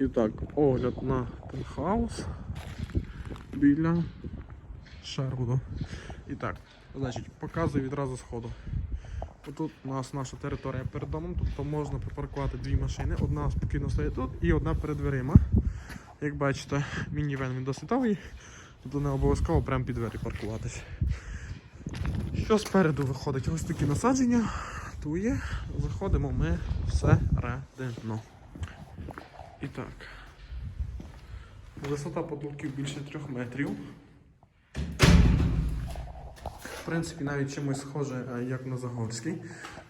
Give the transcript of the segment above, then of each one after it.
І так, огляд на пентхаус біля Шервуду. І так, значить, показую відразу сходу. Отут у нас наша територія перед домом, тобто можна припаркувати дві машини. Одна спокійно стоїть тут і одна перед дверима. Як бачите, мінівен він досвітовий, тобто не обов'язково прямо під двері паркуватись. Що спереду виходить? Ось такі насадження. Тує. Заходимо ми всередину. І так. Висота потолків більше 3 метрів. В принципі, навіть чимось схоже, е, як на Загорській.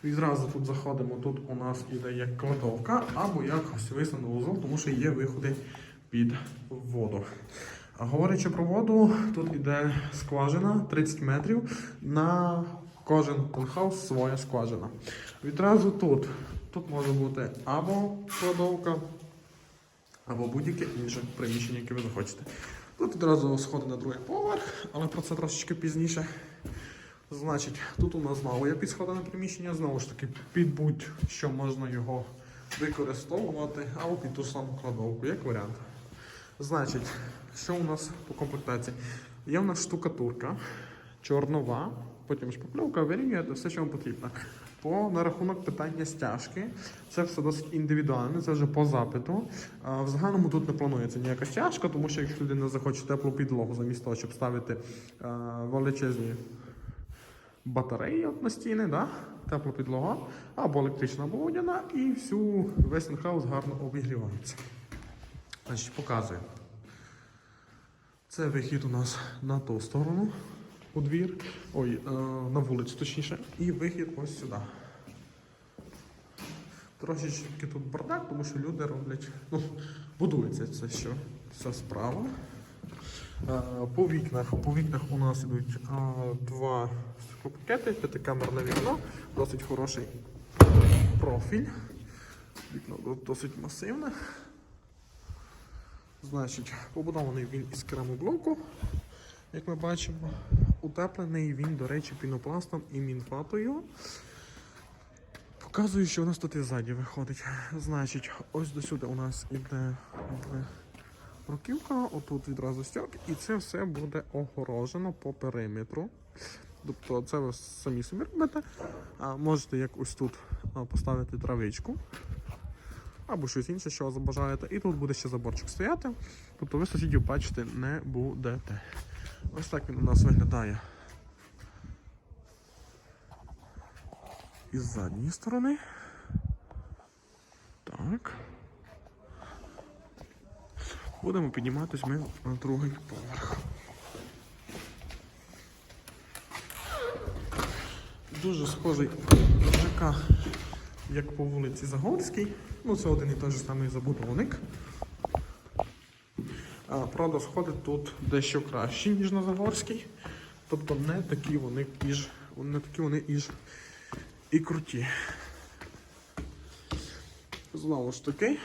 Відразу тут заходимо, тут у нас іде як кладовка або як гостєвий санвузол, тому що є виходи під воду. А говорячи про воду, тут іде скважина 30 метрів. На кожен пентхаус своя скважина. Відразу тут. Тут може бути або кладовка, або будь-яке інше приміщення, яке ви захочете. Тут відразу сходи на другий поверх, але про це трошечки пізніше. Значить, тут у нас знову є підсходи приміщення, знову ж таки, під будь-що можна його використовувати, або під ту саму кладовку, як варіант. Значить, що у нас по комплектації? Є у нас штукатурка, чорнова, потім шпакльовка, вирівнюєте все, що вам потрібно. По на рахунок питання стяжки, це все досить індивідуально, це вже по запиту. А, В загальному тут не планується ніяка стяжка, тому що якщо людина захоче теплу підлогу замість того, щоб ставити а, величезні батареї от на стіни, да? тепла підлога, або електрична, або водяна, і всю весь хаус гарно обігрівається. Значить, показую. Це вихід у нас на ту сторону у двір, ой, е, на вулицю точніше, і вихід ось сюди. Трошечки тут бардак, тому що люди роблять, ну, будується це що, це справа. Е, По вікнах, по вікнах у нас ідуть е, два стеклопакети, п'ятикамерне вікно, досить хороший профіль. Вікно досить масивне. Значить, побудований він із керамоблоку, як ми бачимо. Утеплений він, до речі, пінопластом і мінфатою. Показую, що у нас тут і ззаді виходить. Значить, ось до сюди у нас іде руківка, отут відразу стяг, і це все буде огорожено по периметру. Тобто це ви самі собі робите. А можете як ось тут поставити травичку або щось інше, що забажаєте. І тут буде ще заборчик стояти. Тобто ви сусідів бачити не будете. Ось так він у нас виглядає. Із задньої сторони. Так. Будемо підніматись ми на другий поверх. Дуже схожий ЖК, як по вулиці Загорській. Ну, це один і той же самий забудовник. Правда, сходи тут дещо кращі, ніж на Загорській. Тобто не такі вони і ж, не такі вони і і круті. Знову ж таки,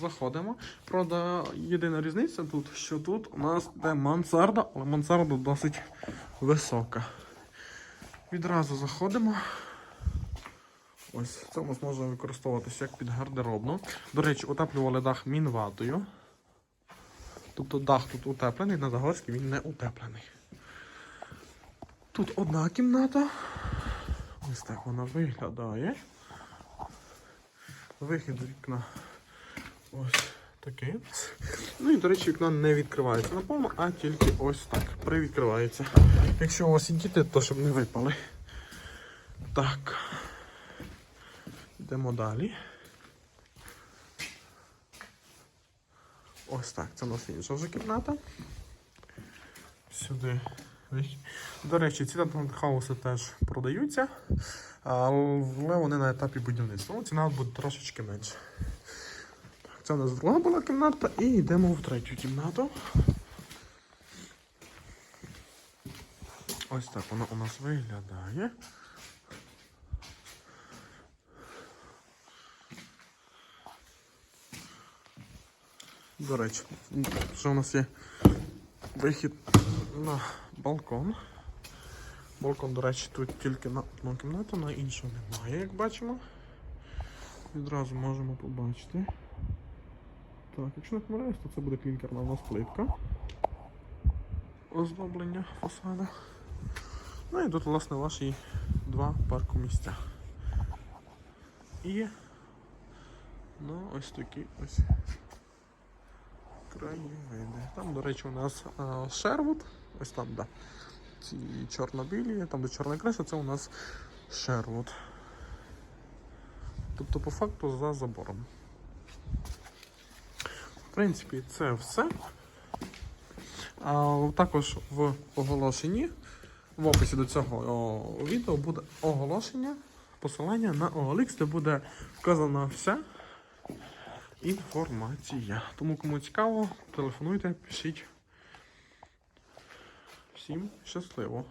заходимо. Правда, єдина різниця тут, що тут у нас де мансарда, але мансарда досить висока. Відразу заходимо. Ось це нас використовуватися як під гардеробну. До речі, утеплювали дах мінватою. Тобто дах тут утеплений, на Загорській він не утеплений. Тут одна кімната. Ось так вона виглядає. Вихід з вікна ось такий. Ну і, до речі, вікно не відкривається наповно, а тільки ось так привідкривається. Якщо у вас є діти, то щоб не випали. Так. Йдемо далі. Ось так, це у нас інша вже кімната. Сюди. До речі, ці хауси теж продаються, але вони на етапі будівництва. Ну, Ціна буде трошечки менше. Це у нас друга була кімната і йдемо в третю кімнату. Ось так вона у нас виглядає. До речі, що у нас є вихід на балкон. Балкон, до речі, тут тільки на одну кімнату, на іншу немає, як бачимо. Відразу можемо побачити. Так, якщо не помиляюсь, то це буде клінкерна у нас плитка. Оздоблення фасада. Ну і тут, власне, ваші два паркомісця. І ну, ось такі ось краєвиди. Там, до речі, у нас а, Шервуд. Ось там, да. Ці чорно-білі, там де чорна криша, це у нас Шервуд. Тобто, по факту за забором. В принципі, це все. А, також в оголошенні, в описі до цього відео буде оголошення, посилання на OLX, де буде вказана вся інформація. Тому кому цікаво, телефонуйте, пишіть. Всім щасливо!